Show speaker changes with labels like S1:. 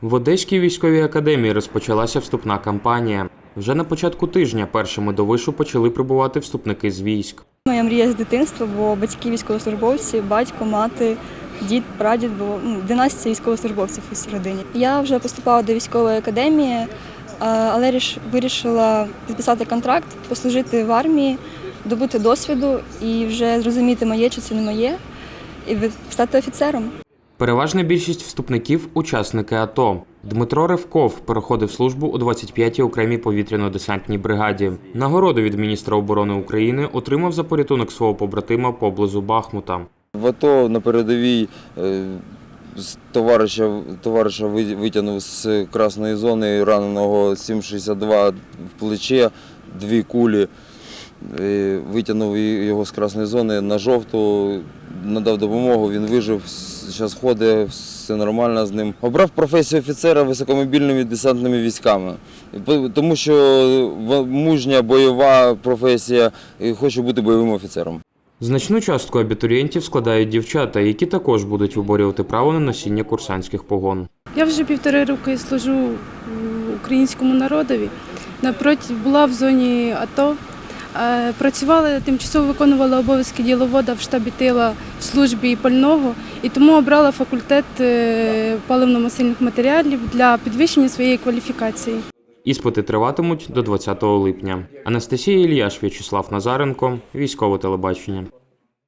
S1: В Одеській військовій академії розпочалася вступна кампанія. Вже на початку тижня першими до вишу почали прибувати вступники з військ.
S2: Моя мрія з дитинства, бо батьки військовослужбовці, батько, мати, дід, прадід, бо ну, династія військовослужбовців у родині. Я вже поступала до військової академії, але ріш- вирішила підписати контракт, послужити в армії, добути досвіду і вже зрозуміти моє чи це не моє, і стати офіцером.
S1: Переважна більшість вступників учасники АТО. Дмитро Ревков переходив службу у 25-й окремій повітряно-десантній бригаді. Нагороду від міністра оборони України отримав за порятунок свого побратима поблизу Бахмута.
S3: В АТО на передовій е, з товариша, товариша ви- витягнув з красної зони раненого 7,62 в плече, дві кулі. Витягнув його з красної зони на жовту, надав допомогу, він вижив, зараз ходить, все нормально з ним. Обрав професію офіцера високомобільними десантними військами, тому що мужня бойова професія, і хочу бути бойовим офіцером.
S1: Значну частку абітурієнтів складають дівчата, які також будуть виборювати право на носіння курсантських погон.
S4: Я вже півтори роки служу українському народові. Напроти була в зоні АТО. Е, Працювала, тимчасово виконувала обов'язки діловода в штабі тила в службі пального і тому обрала факультет е, паливно-мастильних матеріалів для підвищення своєї кваліфікації.
S1: Іспити триватимуть до 20 липня. Анастасія Ільяш, В'ячеслав Назаренко, військове телебачення.